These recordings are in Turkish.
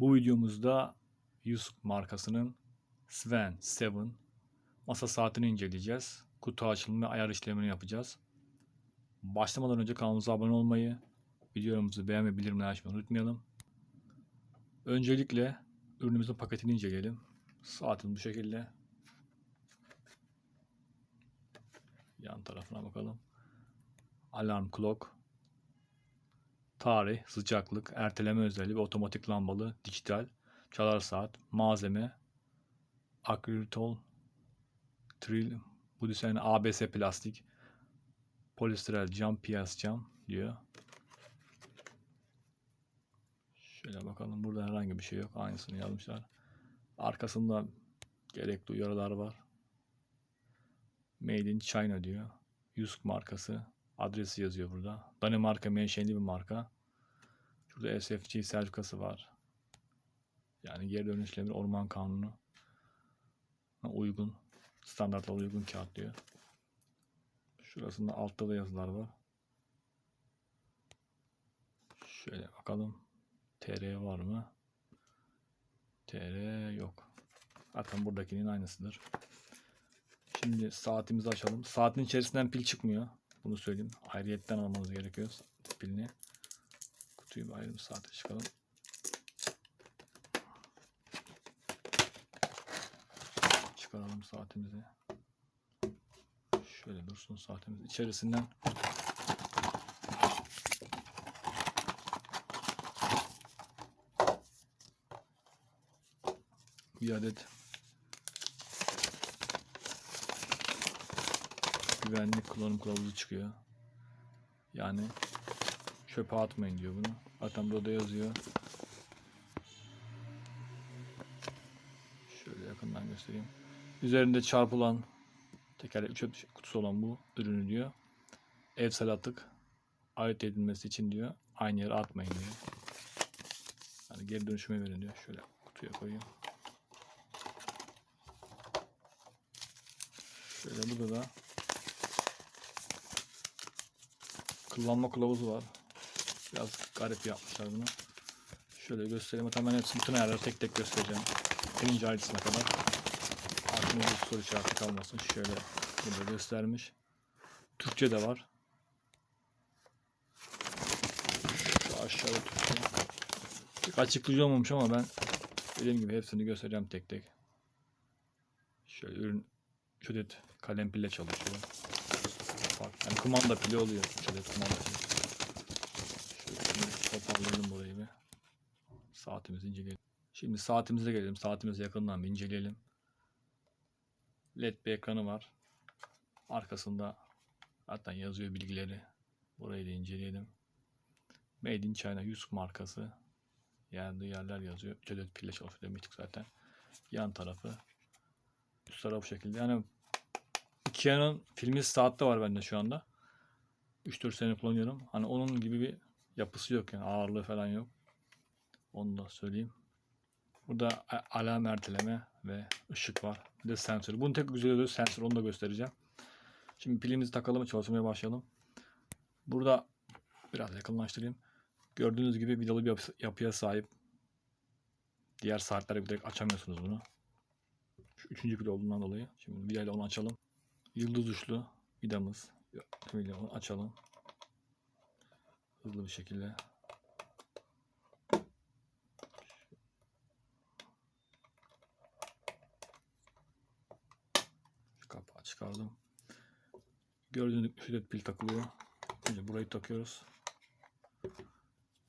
Bu videomuzda Yusk markasının Sven 7 masa saatini inceleyeceğiz. Kutu açılımı ve ayar işlemini yapacağız. Başlamadan önce kanalımıza abone olmayı, videomuzu beğen ve bildirimleri açmayı unutmayalım. Öncelikle ürünümüzün paketini inceleyelim. Saatin bu şekilde. Yan tarafına bakalım. Alarm clock. Tarih, sıcaklık, erteleme özelliği ve otomatik lambalı, dijital, çalar saat, malzeme, akrilatol, tril, bu desen ABS plastik, polistiral cam, piyas cam diyor. Şöyle bakalım burada herhangi bir şey yok. Aynısını yazmışlar. Arkasında gerekli uyarılar var. Made in China diyor. Yusk markası. Adresi yazıyor burada. Danimarka menşeli bir marka. Şurada SFC sertifikası var. Yani geri dönüşlemeli orman kanunu uygun. Standartlara uygun kağıt diyor. Şurasında altta da yazılar var. Şöyle bakalım. TR var mı? TR yok. Zaten buradakinin aynısıdır. Şimdi saatimizi açalım. Saatin içerisinden pil çıkmıyor. Bunu söyleyeyim. Ayrıyetten almamız gerekiyor pilini. Kutuyu bir ayrı bir saate çıkalım. Çıkaralım saatimizi. Şöyle dursun saatimiz. İçerisinden bir adet güvenlik kullanım kılavuzu çıkıyor. Yani çöpe atmayın diyor bunu. Zaten burada yazıyor. Şöyle yakından göstereyim. Üzerinde çarpılan tekerlekli çöp kutusu olan bu ürünü diyor. Evsel atık ayırt edilmesi için diyor. Aynı yere atmayın diyor. Yani geri dönüşüme verin diyor. Şöyle kutuya koyayım. Şöyle burada da kullanma kılavuzu var. Biraz garip yapmışlar bunu. Şöyle göstereyim. Hatta ben hepsini bütün ayarları tek tek göstereceğim. Birinci ayrıntısına kadar. Aklınızda bir soru işareti kalmasın. Şöyle burada göstermiş. Türkçe de var. Şu aşağıda Türkçe. Pek açıklayıcı olmamış ama ben dediğim gibi hepsini göstereceğim tek tek. Şöyle ürün şu adet kalem pille çalışıyor. Yani kumanda pili oluyor. Şu adet kumanda pili. Toparlayalım burayı bir. Saatimizi inceleyelim. Şimdi saatimize gelelim. Saatimizi yakından bir inceleyelim. LED bir ekranı var. Arkasında zaten yazıyor bilgileri. Burayı da inceleyelim. Made in China 100 markası. Yani yerler yazıyor. 3 adet pille çalışıyor demiştik zaten. Yan tarafı. Üst tarafı bu şekilde. Yani Ikea'nın filmi saatte var bende şu anda. 3-4 sene kullanıyorum. Hani onun gibi bir yapısı yok yani ağırlığı falan yok. Onu da söyleyeyim. Burada alarm erteleme ve ışık var. Bir de sensör. Bunun tek güzel özelliği sensör. Onu da göstereceğim. Şimdi pilimizi takalım çalışmaya başlayalım. Burada biraz yakınlaştırayım. Gördüğünüz gibi vidalı bir yapı- yapıya sahip. Diğer saatlere direkt açamıyorsunuz bunu. Şu üçüncü pil olduğundan dolayı. Şimdi vidayla onu açalım. Yıldız uçlu vidamız. Vidayla onu açalım. Hızlı bir şekilde. Şu kapağı çıkardım. Gördüğünüz gibi şöyle pil takılıyor. Önce burayı takıyoruz.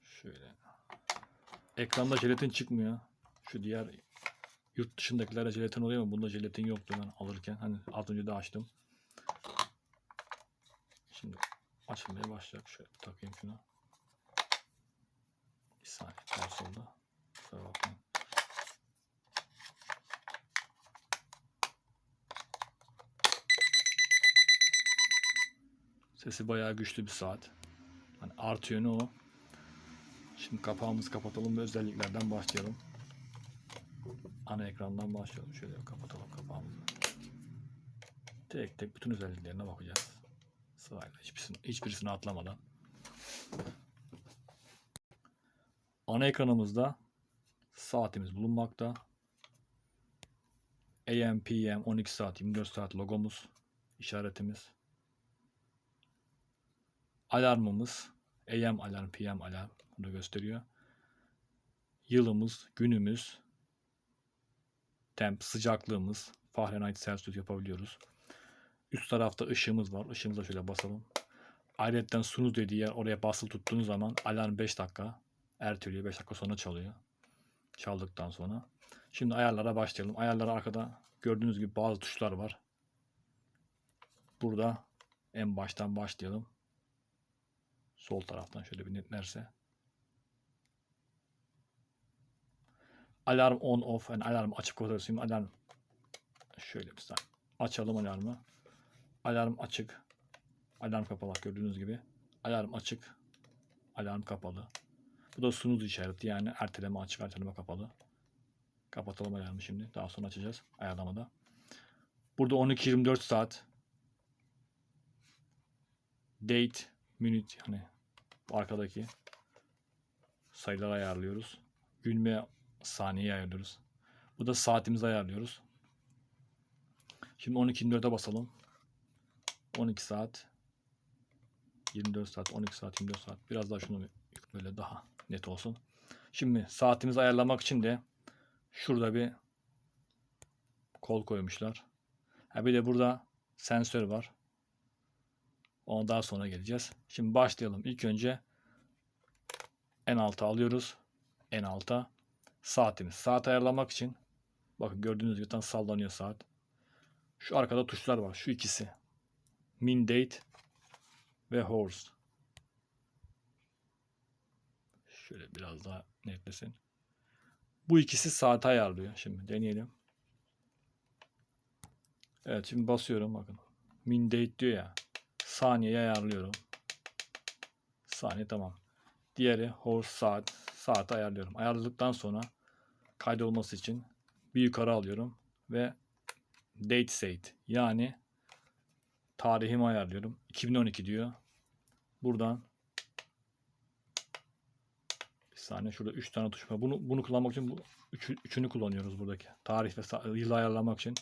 Şöyle. Ekranda jelatin çıkmıyor. Şu diğer yurt dışındakilerde jelatin oluyor ama bunda jelatin yoktu ben alırken. Hani az önce de açtım. Şimdi açılmaya başlayacak. Şöyle takayım şunu. Bir saniye ters oldu. Kusura bakmayın. Sesi bayağı güçlü bir saat. Hani artı yönü o. Şimdi kapağımızı kapatalım ve özelliklerden başlayalım. Ana ekrandan başlayalım. Şöyle kapatalım kapağımızı. Tek tek bütün özelliklerine bakacağız. Sırayla hiçbirisini, hiçbirisini atlamadan. Ana ekranımızda saatimiz bulunmakta. AM, PM, 12 saat, 24 saat logomuz, işaretimiz. Alarmımız, AM alarm, PM alarm bunu gösteriyor. Yılımız, günümüz, temp, sıcaklığımız, Fahrenheit Celsius yapabiliyoruz. Üst tarafta ışığımız var. Işığımıza şöyle basalım. Ayrıca sunuz dediği yer oraya basılı tuttuğunuz zaman alarm 5 dakika erteliyor. 5 dakika sonra çalıyor. Çaldıktan sonra. Şimdi ayarlara başlayalım. Ayarlara arkada gördüğünüz gibi bazı tuşlar var. Burada en baştan başlayalım. Sol taraftan şöyle bir netlerse. Alarm on off yani alarm açık kapatıyorsun. Alarm şöyle bir saniye. Açalım alarmı. Alarm açık. Alarm kapalı gördüğünüz gibi. Alarm açık. Alarm kapalı. Bu da sunuz işareti yani erteleme açık erteleme kapalı. Kapatalım alarmı şimdi. Daha sonra açacağız ayarlamada. Burada 12-24 saat date, minute hani arkadaki sayıları ayarlıyoruz. Gün ve saniye ayarlıyoruz. Bu da saatimizi ayarlıyoruz. Şimdi 12-24'e basalım. 12 saat 24 saat 12 saat 24 saat biraz daha şunu böyle daha net olsun. Şimdi saatimizi ayarlamak için de şurada bir kol koymuşlar. Ha bir de burada sensör var. Ona daha sonra geleceğiz. Şimdi başlayalım. İlk önce en alta alıyoruz. En alta saatimiz. Saat ayarlamak için bakın gördüğünüz gibi tam sallanıyor saat. Şu arkada tuşlar var. Şu ikisi. Min date ve horse. Şöyle biraz daha netlesin. Bu ikisi saati ayarlıyor. Şimdi deneyelim. Evet şimdi basıyorum bakın. Min date diyor ya. Saniye ayarlıyorum. Saniye tamam. Diğeri horse saat. Saati ayarlıyorum. Ayarladıktan sonra kaydolması için bir yukarı alıyorum ve date set yani tarihimi ayarlıyorum. 2012 diyor. Buradan bir saniye şurada 3 tane tuş var. Bunu bunu kullanmak için bu üçü, üçünü kullanıyoruz buradaki. Tarih ve yılı ayarlamak için.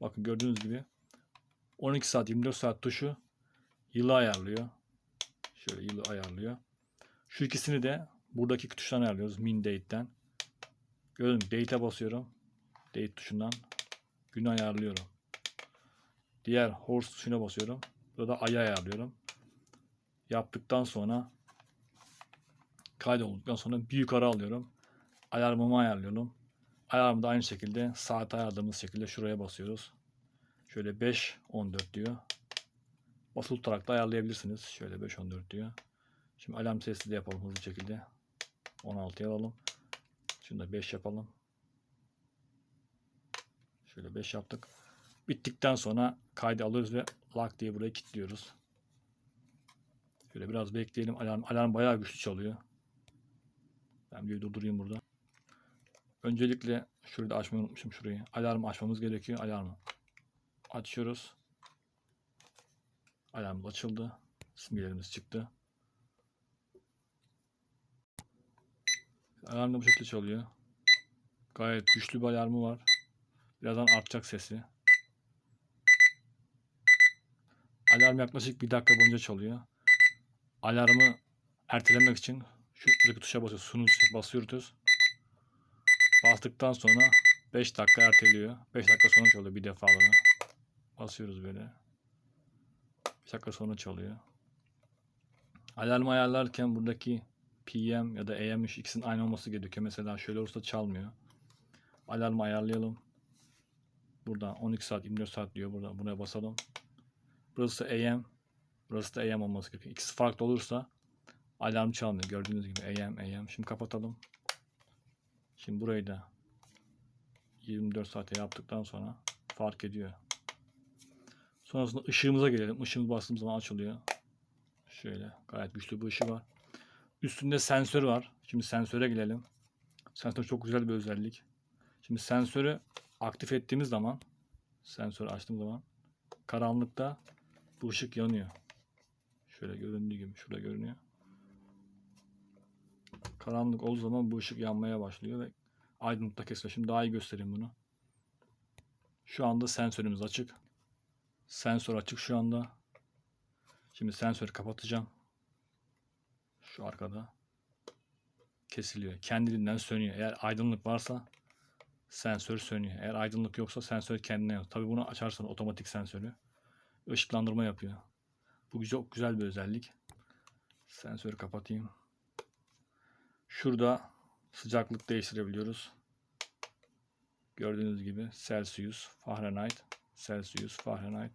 Bakın gördüğünüz gibi 12 saat 24 saat tuşu yılı ayarlıyor. Şöyle yılı ayarlıyor. Şu ikisini de buradaki tuştan ayarlıyoruz. Min date'den. Gördün mü? Date'e basıyorum. Date tuşundan günü ayarlıyorum. Diğer horse tuşuna basıyorum. Burada ayı ayarlıyorum. Yaptıktan sonra kaydolduktan sonra bir yukarı alıyorum. Alarmımı ayarlıyorum. Alarmı da aynı şekilde saat ayarladığımız şekilde şuraya basıyoruz. Şöyle 5.14 diyor. Basılı tutarak da ayarlayabilirsiniz. Şöyle 5.14 diyor. Şimdi alarm sesli de yapalım hızlı şekilde. 16'ya alalım. Da 5 yapalım. Şöyle 5 yaptık. Bittikten sonra kaydı alıyoruz ve lock diye burayı kilitliyoruz. Şöyle biraz bekleyelim. Alarm, alarm bayağı güçlü çalıyor. Ben videoyu durdurayım burada. Öncelikle şurada açmayı unutmuşum şurayı. Alarmı açmamız gerekiyor. Alarmı açıyoruz. Alarmımız açıldı. Simgelerimiz çıktı. Alarm da bu şekilde çalıyor. Gayet güçlü bir alarmı var. Birazdan artacak sesi. Alarm yaklaşık bir dakika boyunca çalıyor. Alarmı ertelemek için şu buradaki tuşa basıyoruz. Sunuz basıyoruz. Bastıktan sonra 5 dakika erteliyor. 5 dakika sonra çalıyor bir defalığına. Basıyoruz böyle. 5 dakika sonra çalıyor. Alarmı ayarlarken buradaki PM ya da AM ikisinin aynı olması gerekiyor. Mesela şöyle olursa çalmıyor. Alarmı ayarlayalım. Burada 12 saat 24 saat diyor. Burada buraya basalım. Burası AM. Burası da AM olması gerekiyor. İkisi farklı olursa alarm çalmıyor. Gördüğünüz gibi AM AM. Şimdi kapatalım. Şimdi burayı da 24 saate yaptıktan sonra fark ediyor. Sonrasında ışığımıza gelelim. Işığımız bastığımız zaman açılıyor. Şöyle gayet güçlü bir ışığı var. Üstünde sensör var. Şimdi sensöre gelelim. Sensör çok güzel bir özellik. Şimdi sensörü aktif ettiğimiz zaman sensörü açtığım zaman karanlıkta bu ışık yanıyor. Şöyle göründüğü gibi şurada görünüyor. Karanlık olduğu zaman bu ışık yanmaya başlıyor ve aydınlıkta kesiliyor. Şimdi daha iyi göstereyim bunu. Şu anda sensörümüz açık. Sensör açık şu anda. Şimdi sensörü kapatacağım. Şu arkada. Kesiliyor. Kendiliğinden sönüyor. Eğer aydınlık varsa sensör sönüyor. Eğer aydınlık yoksa sensör kendine yok. Tabii bunu açarsan otomatik sensörü ışıklandırma yapıyor. Bu çok güzel bir özellik. Sensörü kapatayım. Şurada sıcaklık değiştirebiliyoruz. Gördüğünüz gibi Celsius, Fahrenheit, Celsius, Fahrenheit.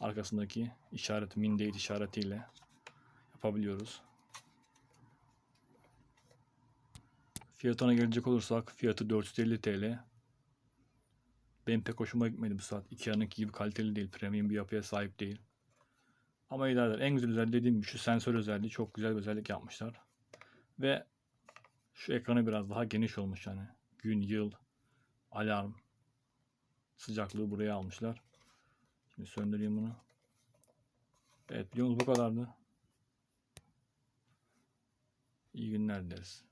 Arkasındaki işaret min date işaretiyle yapabiliyoruz. Fiyatına gelecek olursak fiyatı 450 TL. Benim pek hoşuma gitmedi bu saat. Ikea'nınki gibi kaliteli değil. Premium bir yapıya sahip değil. Ama eder. En güzel özelliği dediğim gibi şu sensör özelliği çok güzel bir özellik yapmışlar. Ve şu ekranı biraz daha geniş olmuş yani. Gün, yıl, alarm, sıcaklığı buraya almışlar. Şimdi söndüreyim bunu. Evet videomuz bu kadardı. İyi günler dileriz.